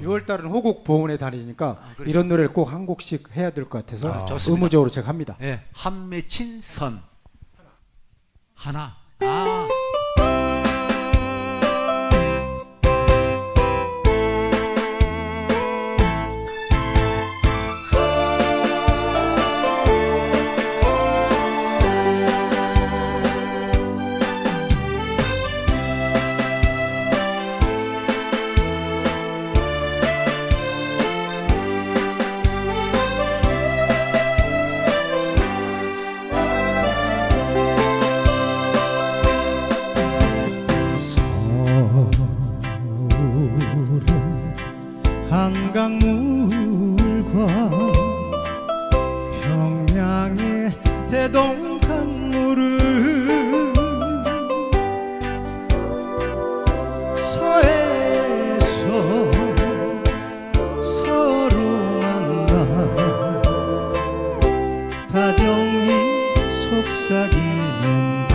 6월 달은 호국 보훈의 달이니까 아, 그렇죠. 이런 노래를 꼭 한 곡씩 해야 될 것 같아서 아, 좋습니다. 의무적으로 제가 합니다. 예, 한 맺힌 선 하나. 아, 한강물과 평양의 대동강물은 서해에서 서로 만나 다정히 속삭이는데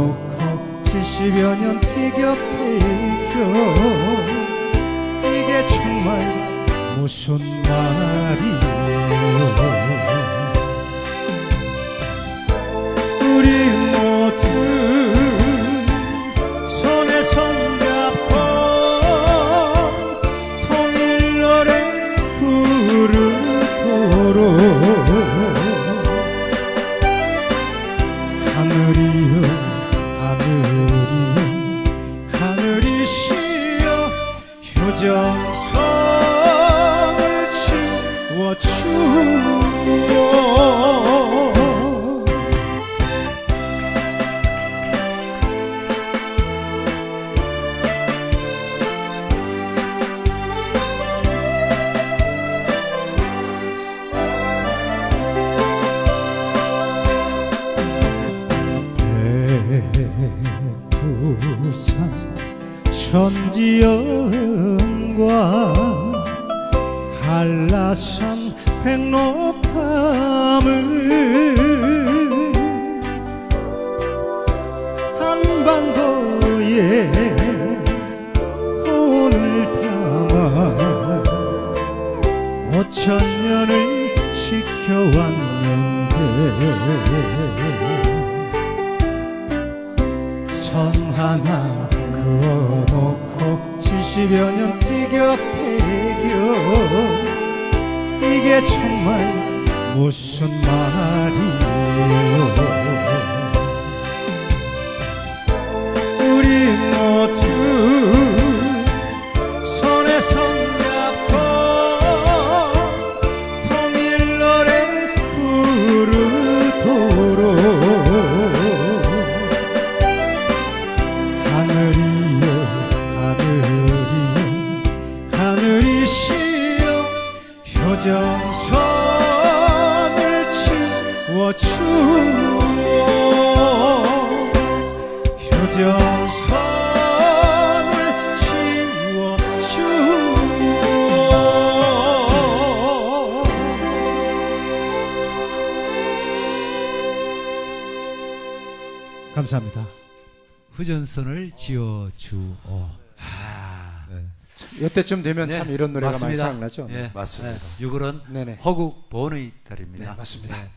그어놓고 70여 년 티격태격 이게 정말 무슨 말이요 우리 백두산 천지연과 한라산 백록담을 한반도에 오늘 담아 오천 년을 지켜왔 하나 그어놓고 70여 년 티격태격 이게 정말 무슨 말이 감사합니다. 후전선을 지어 주오. 아, 이때쯤 되면 네, 참 이런 노래가 맞습니다. 많이 생각나죠. 예, 맞습니다. 예, 6월은 네네. 허국 보훈의 달입니다. 네, 맞습니다. 예,